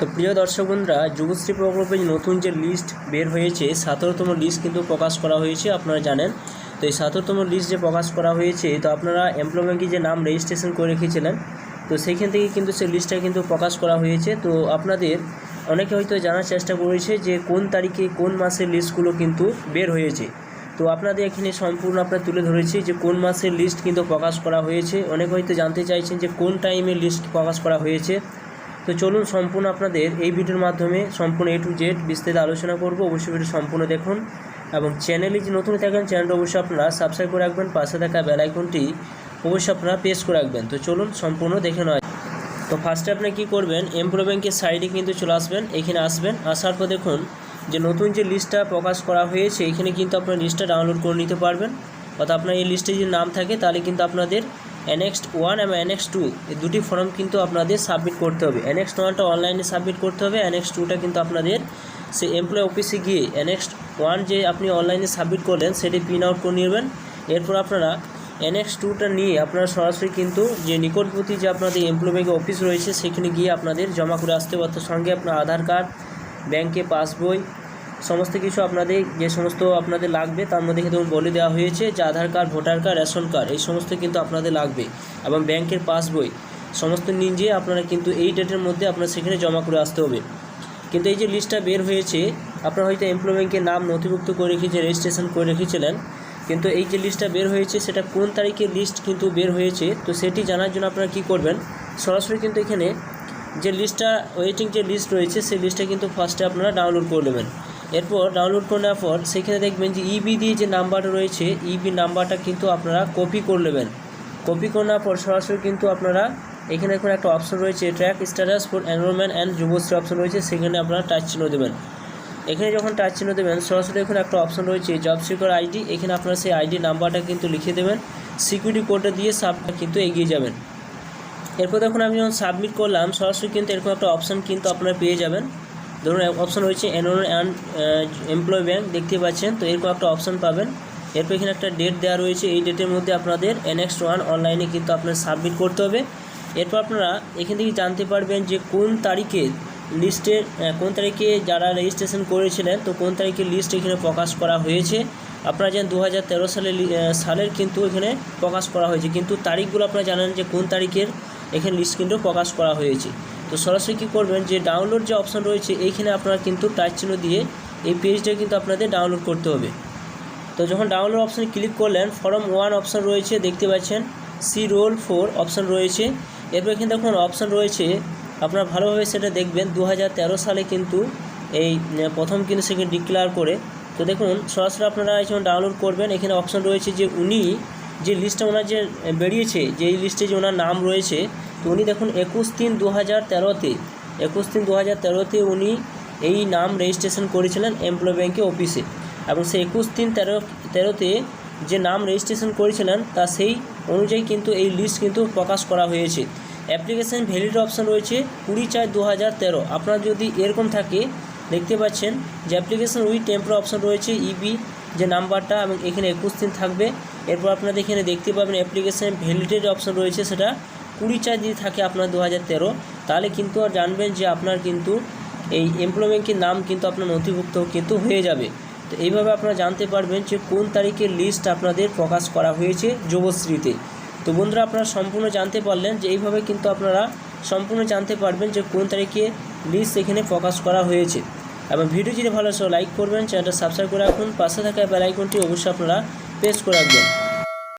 তো প্রিয় দর্শক বন্ধুরা, যুবশ্রী প্রকল্পের নতুন যে লিস্ট বের হয়েছে, সতেরোতম লিস্ট কিন্তু প্রকাশ করা হয়েছে, আপনারা জানেন। তো এই সতেরোতম লিস্ট যে প্রকাশ করা হয়েছে, তো আপনারা এমপ্লয়মেন্টে যে নাম রেজিস্ট্রেশন করে রেখেছিলেন, তো সেইখান থেকে কিন্তু সেই লিস্টটা কিন্তু প্রকাশ করা হয়েছে। তো আপনাদের অনেকে হয়তো জানার চেষ্টা করেছে যে কোন তারিখে কোন মাসের লিস্টগুলো কিন্তু বের হয়েছে। তো আপনাদের এখানে সম্পূর্ণ আপনার তুলে ধরেছি যে কোন মাসের লিস্ট কিন্তু প্রকাশ করা হয়েছে। অনেকে হয়তো জানতে চাইছেন যে কোন টাইমে লিস্ট প্রকাশ করা হয়েছে। তো চলুন সম্পূর্ণ আপনাদের এই ভিডিওর মাধ্যমে সম্পূর্ণ এ টু জেড বিস্তারিত আলোচনা করব। অবশ্যই ভিডিও সম্পূর্ণ দেখুন এবং চ্যানেলে যে নতুন থাকেন চ্যানেলটা অবশ্যই আপনারা সাবস্ক্রাইব করে রাখবেন, পাশে থাকা বেল আইকনটি অবশ্যই আপনারা প্রেস করে রাখবেন। তো চলুন সম্পূর্ণ দেখে যাক। তো ফার্স্টে আপনি কী করবেন এমপ্লো ব্যাংকের সাইডে কিন্তু চলে আসবেন, এখানে আসবেন, আসার পর দেখুন যে নতুন যে লিস্টটা প্রকাশ করা হয়েছে, এখানে কিন্তু আপনার লিস্টটা ডাউনলোড করে নিতে পারবেন। অর্থাৎ আপনার এই লিস্টে যদি নাম থাকে, তাহলে কিন্তু আপনাদের অ্যানেক্সড ওয়ান এবং অ্যানেক্স টু এই দুটি ফর্ম কিন্তু আপনাদের সাবমিট করতে হবে। অ্যানেক্সড ওয়ানটা অনলাইনে সাবমিট করতে হবে অ্যানেক্স টুটা কিন্তু আপনাদের সে এমপ্লয় অফিসে গিয়ে অ্যানেক্সড ওয়ান যে আপনি অনলাইনে সাবমিট করলেন, সেটি প্রিন্ট আউট করে নেবেন। এরপর আপনারা এনএক্স টুটা নিয়ে আপনারা সরাসরি কিন্তু যে নিকটবর্তী যে আপনাদের এমপ্লয় ব্যাঙ্কের অফিস রয়েছে, সেখানে গিয়ে আপনাদের জমা করে আসতে হবে। সঙ্গে আপনার আধার কার্ড ব্যাংকে পাসবই সমস্ত কিছু আপনাদের, যে সমস্ত আপনাদের লাগবে, তার মধ্যে কিন্তু বলে দেওয়া হয়েছে যে Aadhaar card, voter card, ration card, এই সমস্ত কিন্তু আপনাদের লাগবে এবং ব্যাংকের পাসবই, সমস্ত নিয়ে যেয়ে আপনারা কিন্তু এই ডেটের মধ্যে আপনার সেখানে জমা করে আসতে হবে। কিন্তু এই যে লিস্টটা বের হয়েছে, আপনারা হয়তো এমপ্লয় ব্যাংকের নাম নথিভুক্ত করে রেখেছে রেজিস্ট্রেশন করে রেখেছিলেন, কিন্তু এই যে লিস্টটা বের হয়েছে, সেটা কোন তারিখে লিস্ট কিন্তু বের হয়েছে, তো সেটি জানার জন্য আপনারা কী করবেন, সরাসরি কিন্তু এখানে যে লিস্টটা ওয়েটিং যে লিস্ট রয়েছে, সেই লিস্টটা কিন্তু ফার্স্টে আপনারা ডাউনলোড করে নেবেন। এরপর ডাউনলোড করে নেওয়ার পর সেখানে দেখবেন যে ইবি দিয়ে যে নাম্বারটা রয়েছে ইবি নাম্বারটা কিন্তু আপনারা কপি করে নেবেন। কপি করে নেওয়ার পর সরাসরি কিন্তু আপনারা এখানে এখন একটা অপশন রয়েছে track status for enrollment and Yuvashree option রয়েছে, সেখানে আপনারা টাচ চিহ্ন দেবেন। এখানে যখন টাচ চিহ্ন দেবেন, সরাসরি এখানে একটা অপশন রয়েছে জব সিকার আইডি এখানে আপনারা সেই আইডি নাম্বারটা কিন্তু লিখে দেবেন। সিকিউরিটি কোডটা দিয়ে সাব কিন্তু এগিয়ে যাবেন। এরপর দেখুন আমি যখন সাবমিট করলাম, সরাসরি কিন্তু এরকম একটা অপশন কিন্তু আপনারা পেয়ে যাবেন। ধরুন অপশন রয়েছে এনরোল অ্যান্ড এমপ্লয় ব্যাংক দেখতে পাচ্ছেন। তো এরকম একটা অপশন পাবেন। এরপর এখানে একটা ডেট দেওয়া রয়েছে। এই ডেটের মধ্যে আপনাদের এনএক্স ওয়ান অনলাইনে কিন্তু আপনার সাবমিট করতে হবে। এরপর আপনারা এখান থেকে জানতে পারবেন যে কোন তারিখে লিস্টের কোন তারিখে যারা রেজিস্ট্রেশন করেছিলেন, তো কোন তারিখে লিস্ট এখানে প্রকাশ করা হয়েছে। আপনারা জানেন দু হাজার তেরো সালে সালের কিন্তু এখানে প্রকাশ করা হয়েছে। কিন্তু তারিখগুলো আপনারা জানেন যে কোন তারিখের এখানে লিস্ট কিন্তু প্রকাশ করা হয়েছে। তো সরাসরি কী করবেন যে ডাউনলোড যে অপশন রয়েছে, এইখানে আপনারা কিন্তু টাচ চিহ্ন দিয়ে এই পেজটা কিন্তু আপনাদের ডাউনলোড করতে হবে। তো যখন ডাউনলোড অপশানে ক্লিক করলেন ফর্ম ওয়ান অপশান রয়েছে, দেখতে পাচ্ছেন সি রোল ফোর অপশান রয়েছে। এরপর এখানে দেখুন অপশান রয়েছে, আপনারা ভালোভাবে সেটা দেখবেন দু হাজার তেরো সালে কিন্তু এই প্রথম কিন্তু সেখানে ডিক্লেয়ার করে। তো দেখুন, সরাসরি আপনারা যখন ডাউনলোড করবেন, এখানে অপশান রয়েছে যে উনি যে লিস্টটা ওনার যে বেরিয়েছে, যে এই লিস্টে যে ওনার নাম রয়েছে তো উনি দেখুন, একুশ তিন দু হাজার তেরোতে, একুশ তিন দু হাজার তেরোতে উনি এই নাম রেজিস্ট্রেশন করেছিলেন এমপ্লয় ব্যাঙ্কে অফিসে এবং সেই একুশ তিন তেরো, তেরোতে যে নাম রেজিস্ট্রেশন করেছিলেন, তা সেই অনুযায়ী কিন্তু এই লিস্ট কিন্তু প্রকাশ করা হয়েছে। অ্যাপ্লিকেশান ভ্যালিড অপশান রয়েছে কুড়ি চার দু হাজার তেরো। আপনার যদি এরকম থাকে, দেখতে পাচ্ছেন যে অ্যাপ্লিকেশান উইথ টেম্পোর অপশান রয়েছে ইবি যে নাম্বারটা এবং এখানে একুশ দিন থাকবে। এরপর আপনাদের এখানে দেখতে পাবেন অ্যাপ্লিকেশান ভ্যালিডেড অপশান রয়েছে সেটা। কুড়ি চার যদি থাকে আপনার দু হাজার তেরো, তাহলে কিন্তু আর জানবেন যে আপনার কিন্তু এই এমপ্লয়মেন্টের নাম কিন্তু আপনার নথিভুক্ত কিন্তু হয়ে যাবে। তো এইভাবে আপনারা জানতে পারবেন যে কোন তারিখের লিস্ট আপনাদের প্রকাশ করা হয়েছে যুবশ্রীতে তো বন্ধুরা, আপনারা সম্পূর্ণ জানতে পারলেন যে এইভাবে কিন্তু আপনারা সম্পূর্ণ জানতে পারবেন যে কোন তারিখে লিস্ট এখানে প্রকাশ করা হয়েছে। এবং ভিডিও যদি ভালো লাগে, লাইক করবেন, চ্যানেলটা সাবস্ক্রাইব করে রাখুন। পাশে থাকা বেল আইকনটি অবশ্যই আপনারা প্রেস করে রাখবেন।